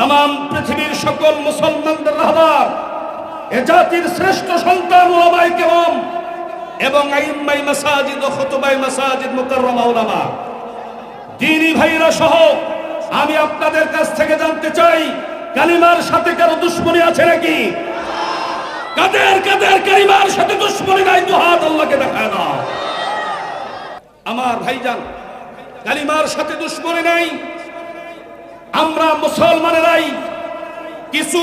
তাম পৃথিবীর সকল মুসলমানদের রাহবার, এ জাতির শ্রেষ্ঠ সন্তান ওলামাই কেমন এবং আইম্মাই মাসাজিদ ও খুতুবাই মাসাজিদ মুকাররমা উলামা। দিনী ভাইরা সহ, আমি আপনাদের কাছ থেকে জানতে চাই, কালিমার সাথে কারও দুশ্মনী আছে নাকি? কাদের কাদের কালিমার সাথে দুশ্মনী নাই? তো হাত আল্লাহকে দেখায় দাও। আমার ভাইজান, কালিমার সাথে দুশ্মনী নাই আমরা মুসলমানেরাই কিছু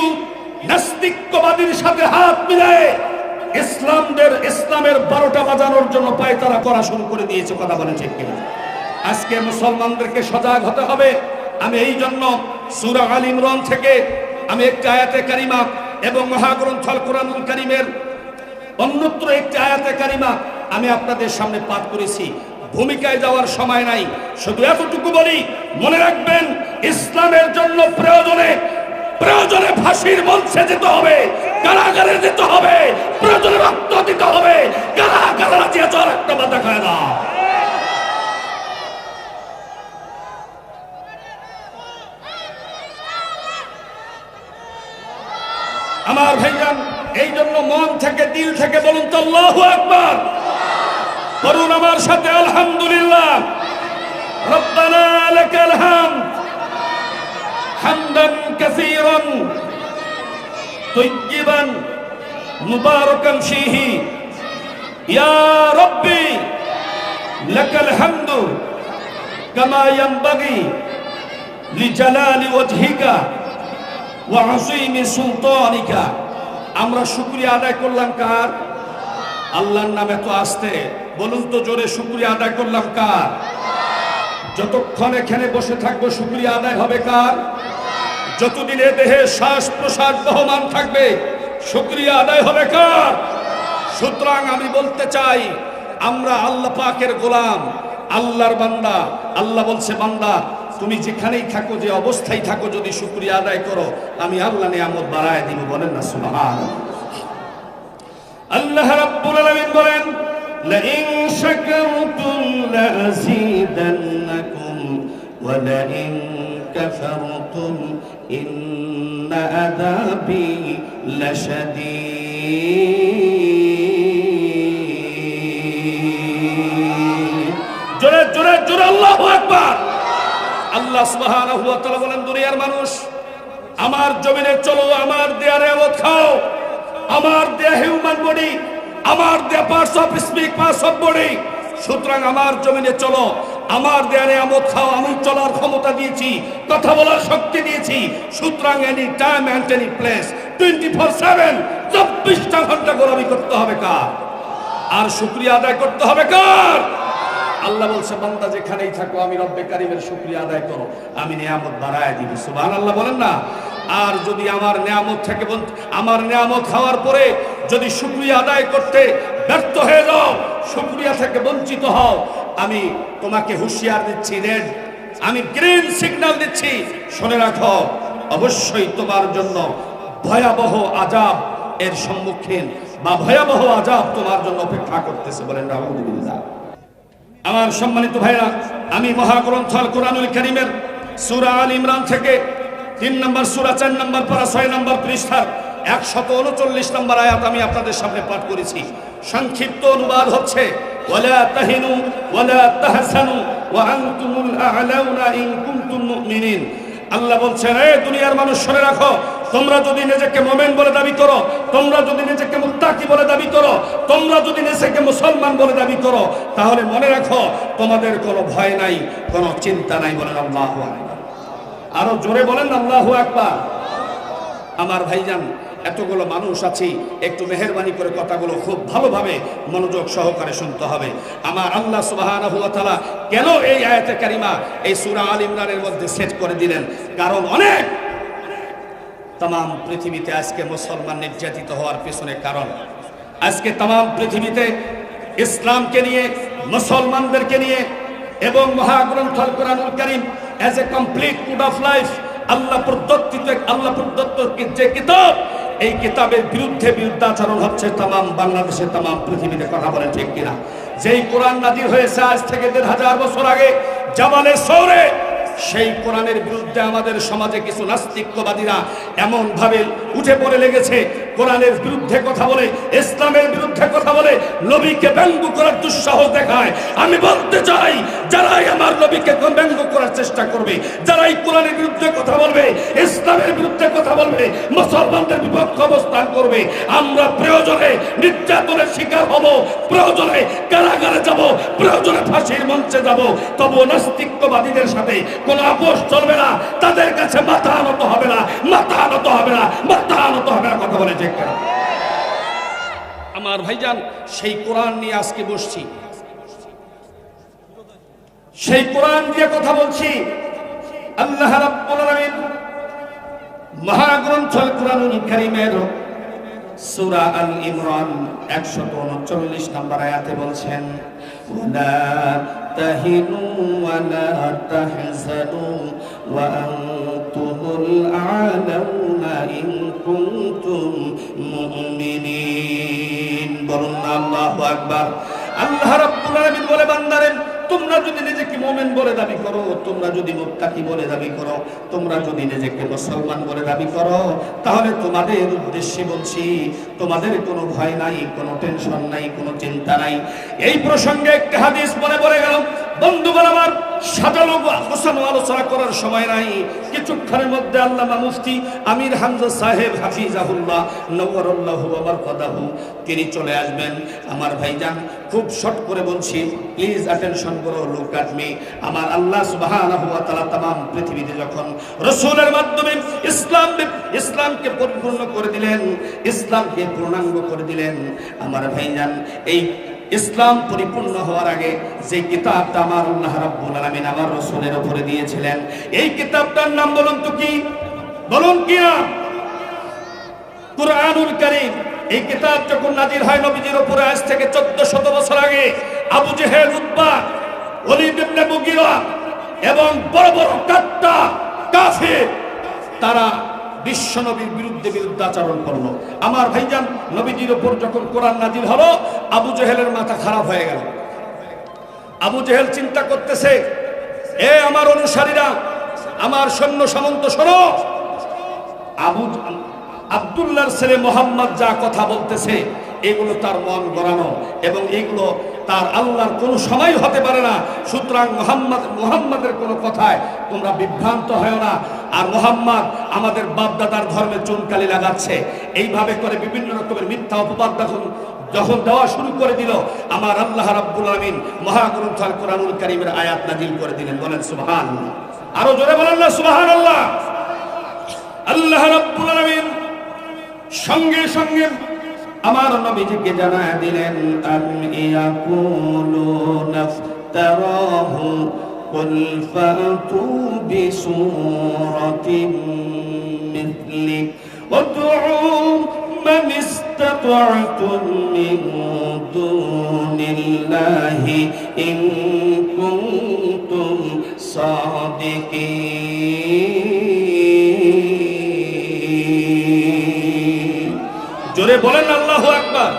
নাস্তিকবাদীর সাথে হাত মিলায়ে ইসলামদের ইসলামের বারোটা বাজানোর জন্য পায়তারা করা শুরু করে দিয়েছে, কথা বলে ঠিক কিনা? আজকে মুসলমানদেরকে সজাগ হতে হবে। আমি এই জন্য সুরা আল ইমরান থেকে আমি একটি আয়াতে কারিমা এবং মহাগ্রন্থ আল কোরআনুল কারিমের অন্যত্র একটি আয়াতে কারিমা আমি আপনাদের সামনে পাঠ করেছি। ভূমিকায় যাওয়ার সময় নাই, শুধু এতটুকু বলি, মনে রাখবেন ইসলামের জন্য প্রয়োজনে প্রয়োজনে ফাঁসির মঞ্চে যেতে হবে, কারাগারে যেতে হবে, প্রয়োজনে রক্ত দিতে হবে। কারা কারা না। আমার ভাইজান, এই জন্য মন থেকে, দিল থেকে বলুন তো, আল্লাহু আকবার। করুন আমার সাথে, আলহামদুলিল্লাহ। রব্বানা লাকাল হামদ। হামদান কাসীরান طيبا مباركا فيه يا ربي لك الحمد كما ينبغي لجلال وجهك ওয়াসিম সুলতানিকা আমরা শুকরিয়া আদায় করলাম কার আল্লাহর নামে তো আসতে বলুন তো জোরে শুকরিয়া আদায় করলাম কার যতক্ষণ এখানে বসে থাকবো শুকরিয়া আদায় হবে কার যতদিন এ দেহে শ্বাস প্রশ্বাস বহমান থাকবে শুকরিয়া আদায় হবে কার সুতরাং আমি বলতে চাই আমরা আল্লাহ পাকের গোলাম আল্লাহর বান্দা আল্লাহ বলছে বান্দা তুমি যেখানেই থাকো যে অবস্থায় থাকো যদি শুক্রিয়া আদায় করো আমি আল্লাহ নিয়ামত বাড়ায় দিব বলেন না সুবহান আল্লাহ রাব্বুল আলামিন বলেন لئن شكرتم لأزيدنكم ولئن كفرتم إن عذابي لشديد জোরে জোরে জোরে আল্লাহু আকবার আল্লাহ সুবহানাহু ওয়া তাআলা বলেন দুনিয়ার মানুষ আমার জমিনে চলো আমার দেয়া রেওয়াত খাও আমার দেয়া হিউম্যান বডি আমার দেয়া parts of speak parts of body সুতরাং আমার জমিনে চলো আমার দেয়া নিয়ামত খাও আমি চলার ক্ষমতা দিয়েছি, কথা বলার শক্তি দিয়েছি। সুতরাং any time and any place twenty four seven চব্বিশটা ঘণ্টা গোলামি করতে হবে কার? আর শুক্রিয়া আদায় করতে হবে কার? আল্লাহ বলছে, বান্দা যেখানেই থাকো, আমি রব্বে কারিমের শুক্রিয়া আদায় করো, আমি নিয়ামত বাড়ায় দিব। সুবহান আল্লাহ বলেন না? আর যদি আমার নিয়ামত থেকে আমার নিয়ামত খাওয়ার পরে যদি শুক্রিয়া আদায় করতে ব্যর্থ হয়ে যাও, শুক্রিয়া থেকে বঞ্চিত হও আমি তোমাকে হুঁশিয়ার দিচ্ছি, রেড। আমি গ্রিন সিগন্যাল দিচ্ছি। শুনে রাখো, অবশ্যই তোমার জন্য ভয়াবহ আজাব এর সম্মুখীন বা ভয়াবহ আজাব তোমার জন্য অপেক্ষা করতেছে বলেন রাহুল আমার সম্মানিত ভাইরা, আমি মহাগ্রন্থ আল কোরআনুল করিমের সুরা আল ইমরান থেকে তিন নম্বর, সুরা চার নম্বর, পারা ছয় নম্বর পৃষ্ঠার একশত উনচল্লিশ নম্বর আয়াত আমি আপনাদের সামনে পাঠ করেছি। সংক্ষিপ্ত অনুবাদ হচ্ছে আল্লাহ বলছেন, এ দুনিয়ার মানুষ, শুনে রাখো, তোমরা যদি নিজেকে মোমেন বলে দাবি করো, তোমরা যদি নিজেকে মুত্তাকি বলে দাবি করো, তোমরা যদি নিজেকে মুসলমান বলে দাবি করো, তাহলে মনে রাখো, তোমাদের কোনো ভয় নাই, কোনো চিন্তা নাই, বলেন আল্লাহ আরও জোরে বলেন আল্লাহ আকবার। আমার ভাইজান এতগুলো মানুষ আছি, একটু মেহরবানি করে কথাগুলো খুব ভালোভাবে মনোযোগ সহকারে শুনতে হবে। আমার আল্লাহ তাআলা কেন এই আয়াতে কারিমা, এই সুরা আল ইমরানের মধ্যে সেট করে দিলেন? কারণ অনেক তাম পৃথিবীতে আজকে মুসলমান নির্যাতিত হওয়ার পেছনে কারণ। আজকে তাম পৃথিবীতে ইসলামকে নিয়ে, মুসলমানদেরকে নিয়ে এবং মহাগ্রন্থ কারীম as a complete code of life আল্লাহ প্রদত্তিত আল্লাহ প্রদত্ত যে কিতাব এই কিতাবের বিরুদ্ধে বিরুদ্ধাচরণ হচ্ছে তাম বাংলাদেশে তাম পৃথিবীতে কথা বলে ঠিক কিনা? যেই কোরআন নাজির হয়েছে আজ থেকে দেড় হাজার বছর আগে, জামালের শহরে, সেই কোরআনের বিরুদ্ধে আমাদের সমাজে কিছু নাস্তিক্যবাদীরা এমন ভাবে উঠে পড়ে লেগেছে, কোরআনের বিরুদ্ধে কথা বলে, ইসলামের বিরুদ্ধে কথা বলে, নবীকে ব্যঙ্গ করার দুঃসাহস দেখায়। আমি বলতে চাই, যারাই আমার নবীকে ব্যঙ্গ করার চেষ্টা করবে যারাই কোরআনের বিরুদ্ধে কথা বলবে, ইসলামের বিরুদ্ধে কথা বলবে, মুসলমানদের বিপক্ষ অবস্থান করবে। আমরা প্রয়োজনে নির্যাতনের শিকার হব, প্রয়োজনে কারাগারে যাব, প্রয়োজনে ফাঁসির মঞ্চে যাব। তবু নাস্তিক্যবাদীদের সাথে কোনো আপোষ চলবে না, তাদের কাছে মাথা আনত হবে না, মাথা আনত হবে না, মাথা আনত হবে না, কথা বলে ঠিক আমার ভাইজান, সেই কোরআন নিয়ে আজকে বসছি। সেই কোরআন দিয়ে কথা বলছি। আল্লাহ রাব্বুল আলামিন মহাগ্রন্থ আল কোরআনুল কারীমের সূরা আল ইমরান 139 নম্বর আয়াতে বলছেন ওয়ালা তাহিনু ওয়ালা তাহজানু ওয়া আনতুমুল আলাউনা ইন কুনতুম মুমিনিন। বলুন আল্লাহু আকবার। আল্লাহ রাব্বুল আলামিন বলে, বান্দারে তোমরা যদি নিজেকে মোমেন বলে দাবি করো, তোমরা যদি মুক্তাকি বলে দাবি করো, তোমরা যদি নিজেকে মুসলমান বলে দাবি করো, তাহলে তোমাদের উদ্দেশ্যে বলছি, তোমাদের কোনো ভয় নাই, কোনো টেনশন নাই, কোনো চিন্তা নাই। এই প্রসঙ্গে একটা হাদিস মনে পড়ে গেল। বন্ধুগণ আমার সাজানো গোছানো আলোচনা করার সময় নাই কিছুক্ষণের মধ্যে আল্লামা মুফতি আমির হামজা সাহেব হাফিজাহুল্লাহ নবরুল্লাহ আমার কদাহু তিনি চলে আসবেন আমার ভাইজান খুব শর্ট করে বলছি প্লিজ অ্যাটেনশন করো লুক অ্যাট মি আমার আল্লাহ সুবহানাহু ওয়া তাআলা तमाम পৃথিবীতে যখন রাসূলের মাধ্যমে ইসলাম ইসলামকে পরিপূর্ণ করে দিলেন ইসলামকে পূর্ণাঙ্গ করে দিলেন আমার ভাইজান এই ইসলাম পরিপূর্ণ হওয়ার আগে যে কিতাবটা আমার আল্লাহ রাব্বুল আলামিন আমার রাসূলের উপরে দিয়েছিলেন, এই কিতাবটার নাম বলুন তো কি? বলুন কি নাম? কুরআনুল কারীম। এই কিতাব যখন নাজির হয় নবীজির উপরে, আজ থেকে 1400 বছর আগে, আবু জেহেল, উতবা, ওলীদ ইবনে মুগীরা এবং বড় বড় কাত্তা কাফির, তারা বিশ্ব নবীর বিরুদ্ধে বিরুদ্ধাচরণ করল। আমার ভাইজান, নবীজির উপর যখন কোরআন নাজিল হলো, আবু জেহেলের মাথা খারাপ হয়ে গেল। আবু জেহেল চিন্তা করতেছে, এ আমার অনুসারীরা, আমার সৈন্য সামন্ত, শোনো। আবু আব্দুল্লাহর ছেলে মোহাম্মদ যা কথা বলতেছে, এগুলো তার মন গড়ানো এবং এগুলো তার আল্লাহর কোনো সময় হতে পারে না। সুতরাং মোহাম্মদ, মোহাম্মদের কোনো কথায় তোমরা বিভ্রান্ত হয় না। আর মোহাম্মদ আমাদের বাপদাদার ধর্মে চুনকালি লাগাচ্ছে। এইভাবে করে বিভিন্ন রকমের মিথ্যা অপবাদ যখন যখন দেওয়া শুরু করে দিল, আমার আল্লাহ রাব্বুল আলামিন মহাগ্রন্থ কোরআনুল কারীমের আয়াত নাজিল করে দিলেন। বলেন, সুবহানাল্লাহ। আরও জোরে বলেন না, সুবহানাল্লাহ। আল্লাহ আল্লাহ রাব্বুল আলামিন সঙ্গে সঙ্গে আমার নবীজিকে জানায় দিলেন আম ইয়াকুলু নাফতারাহু قل فأتوا بسورة مثله وادعوا من استطعتم من دون الله إن كنتم صادقين জোরে বলেন আল্লাহ আকবার।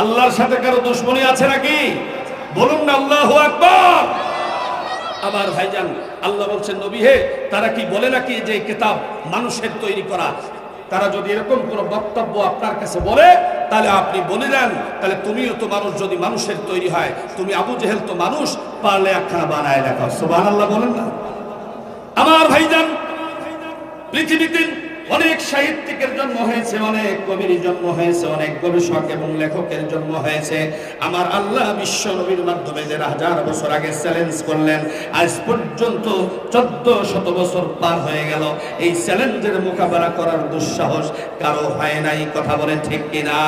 আল্লাহর সাথে কারও দুশ্মনী আছে নাকি? বলুন না, আল্লাহ আকবার। আবার ভাইজান, আল্লাহ বলছেন, নবী হে, তারা কি বলে নাকি যে কিতাব মানুষের তৈরি করা? তারা যদি এরকম কোনো বক্তব্য আপনার কাছে বলে, তাহলে আপনি বলে দেন। তাহলে তুমিও তো মানুষ, যদি মানুষের তৈরি হয়, তুমি আবু জেহেল তো মানুষ, পারলে একখানা বানায় দেখাও। সোবান আল্লাহ বলেন না। আমার ভাইজান, পৃথিবীতে অনেক সাহিত্যিকের জন্ম হয়েছে, অনেক কবির জন্ম হয়েছে, অনেক গবেষক এবং লেখকের জন্ম হয়েছে। আমার আল্লাহ বিশ্ব নবীর মাধ্যমে যে হাজার বছর আগে চ্যালেঞ্জ করলেন, আজ পর্যন্ত চোদ্দ শত বছর পার হয়ে গেল। এই চ্যালেঞ্জের মোকাবেলা করার দুঃসাহস কারও হয় নাই, কথা বলে ঠিক কিনা?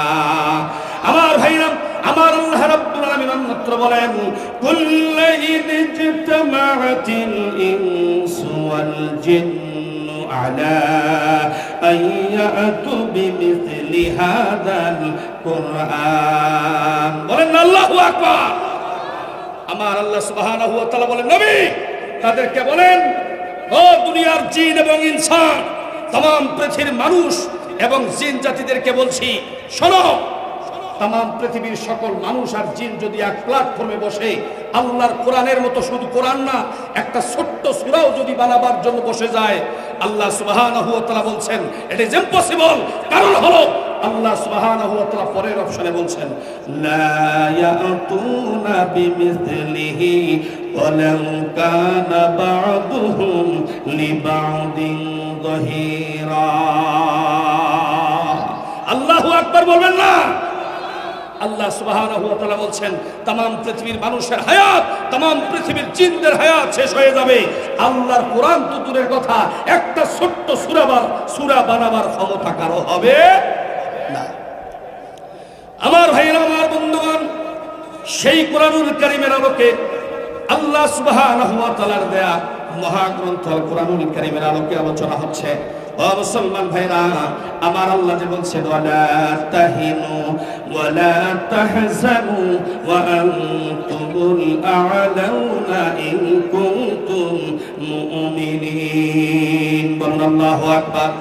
আমার ভাইরা, আমার আল্লাহ রাব্বুল আলামিন অন্যত্র বলেন কুল্লা ইদ ইজতামাআতিল ইনসু ওয়াল জিন্নু على أن يأتوا بمثل هذا القرآن বলেন আল্লাহু আকবার আমার আল্লাহ সুবহানাহু ওয়া তাআলা বলেন নবী তাদেরকে বলেন ও দুনিয়ার জিন এবং ইনসান तमाम পৃথিবীর মানুষ এবং জিন জাতিদেরকে বলছি শোনো তাম পৃথিবীর সকল মানুষ আর জিন যদি এক প্ল্যাটফর্মে বসে আল্লাহর কোরআনের মতো শুধু কোরআন না একটা ছোট্ট সূরাও যদি বানাবার জন্য বসে যায় আল্লাহ সুবহানাহু ওয়া তাআলা বলছেন ইট ইজ ইম্পসিবল কারণ হলো, আল্লাহ সুবহানাহু ওয়া তাআলা পরের অপশনে বলছেন, লা ইয়াতুনা বিমিসলিহি ওয়ালাউ কানা বা'দুহুম লিবা'দিন যহিরা আল্লাহু আকবার বলবেন না। আল্লাহ সুবাহ বলছেন তাম পৃথিবীর মানুষের হায়াত তাম পৃথিবীর চিন্তের হায়াত শেষ হয়ে যাবে। আল্লাহর কোরআন তো দূরের কথা, একটা ছোট্ট সুরাবার সুরা বানাবার ক্ষমতা কারও হবে না। আমার ভাইরা আমার বন্ধুগণ, সেই কোরআনুল করিমের আলোকে আল্লাহ সুবাহ দেয়া মহাগ্রন্থ কোরআনুল করিমের আলোকে আলোচনা হচ্ছে। ও মুসলমান ভাইরা, আমার আল্লাহ যে বলছেন ওয়ালা তাহিনু ওয়ালা তাহজানু ওয়া আনতুমুল আ'লাউনা ইন কুনতুম মুমিনিন। বলুন, আল্লাহু আকবার।